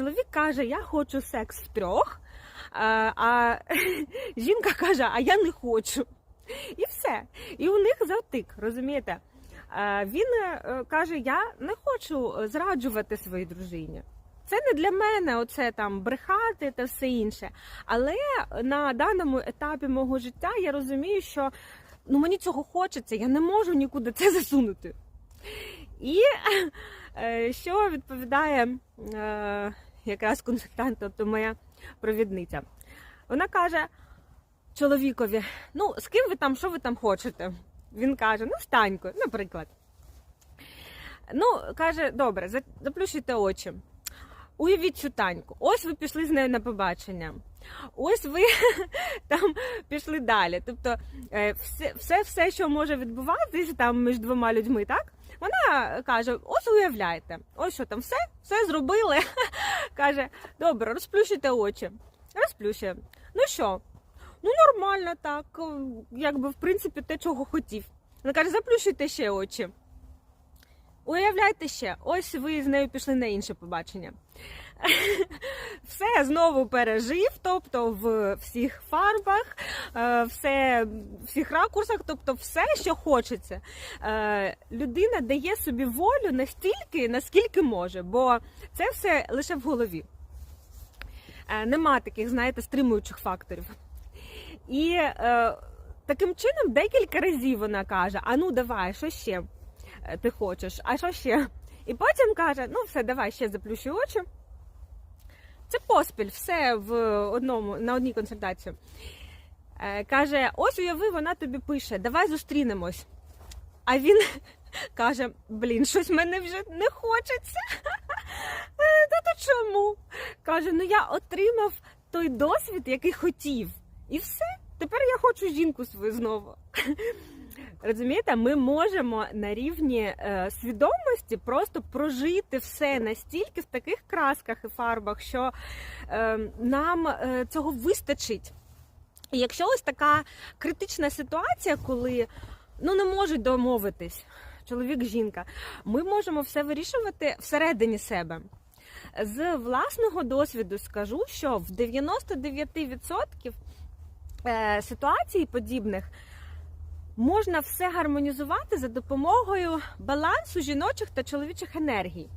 Чоловік каже, я хочу секс в трьох, а, а жінка каже, а я не хочу. І все. І у них затик, розумієте? Е, Він е, каже: Я не хочу зраджувати своїй дружині. Це не для мене, оце там брехати та все інше. Але на даному етапі мого життя я розумію, що ну мені цього хочеться, я не можу нікуди це засунути. І е, що відповідає е, якраз консультант, тобто моя провідниця. Вона каже чоловікові: ну, з ким ви там, що ви там хочете? Він каже: ну, з наприклад. Ну, каже, добре, заплющуйте очі. Уявіть цю таньку. Ось ви пішли з нею на побачення. Ось ви там пішли далі. Тобто, е, все, все, все, що може відбуватися там між двома людьми, так? Вона каже: ось уявляєте, ось що там все, все зробили. каже, добре, розплющуйте очі. Розплющує. Ну що? Ну, нормально так, якби в принципі те, чого хотів. Вона каже, заплющуйте ще очі. Уявляйте ще, ось ви з нею пішли на інше побачення. Все знову пережив, тобто в всіх фарбах, е, все, всіх ракурсах, тобто все, що хочеться. Е, Людина дає собі волю настільки, наскільки може, бо це все лише в голові. Е, Нема таких, знаєте, стримуючих факторів. І е, таким чином декілька разів вона каже: А ну давай, що ще ти хочеш? А що ще? І потім каже: ну все, давай ще заплющу очі. Це поспіль, все в одному, на одній консультації. Е, каже: ось уяви, вона тобі пише, давай зустрінемось. А він каже: блін, щось мене вже не хочеться. Е, Та то чому? Каже: ну я отримав той досвід, який хотів. І все. Тепер я хочу жінку свою знову. Розумієте, ми можемо на рівні е, свідомості просто прожити все настільки в таких красках і фарбах, що е, нам е, цього вистачить. І якщо ось така критична ситуація, коли ну не можуть домовитись чоловік, жінка, ми можемо все вирішувати всередині себе. З власного досвіду скажу, що в 99% е, ситуацій подібних можна все гармонізувати за допомогою балансу жіночих та чоловічих енергій.